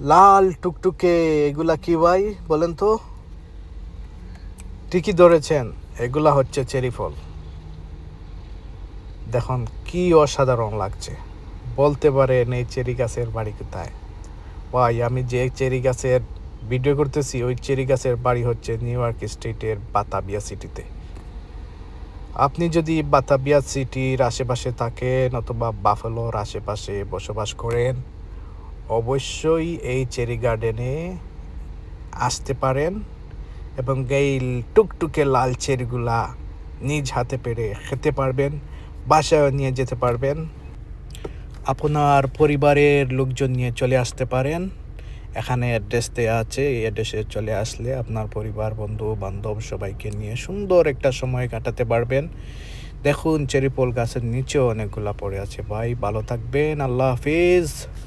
লাল টুকটুকে, এগুলা কি ভাই বলেন তো? ঠিকই ধরেছেন, এগুলা হচ্ছে চেরি ফল। দেখুন, কি অসাধারণ লাগছে। বলতে পারেন, এই চেরি গাছের বাড়ি কোথায়? ভাই, আমি যে চেরি গাছের ভিডিও করতেছি, ওই চেরি গাছের বাড়ি হচ্ছে নিউ ইয়র্ক স্টেটের বাতাবিয়া সিটিতে আপনি যদি বাতাবিয়া সিটির আশেপাশে থাকেন অথবা বাফেলোর আশেপাশে বসবাস করেন অবশ্যই এই চেরি গার্ডেনে আসতে পারেন এবং এই টুকটুকে লাল চেরিগুলা নিজ হাতে পেরে খেতে পারবেন বাসায় নিয়ে যেতে পারবেন। আপনার পরিবারের লোকজন নিয়ে চলে আসতে পারেন। এখানে অ্যাড্রেস দেওয়া আছে, এই অ্যাড্রেসে চলে আসলে আপনার পরিবার, বন্ধু, বান্ধব সবাইকে নিয়ে সুন্দর একটা সময় কাটাতে পারবেন। দেখুন চেরিপল গাছের নিচেও অনেকগুলা পড়ে আছে। ভাই, ভালো থাকবেন। আল্লাহ হাফিজ।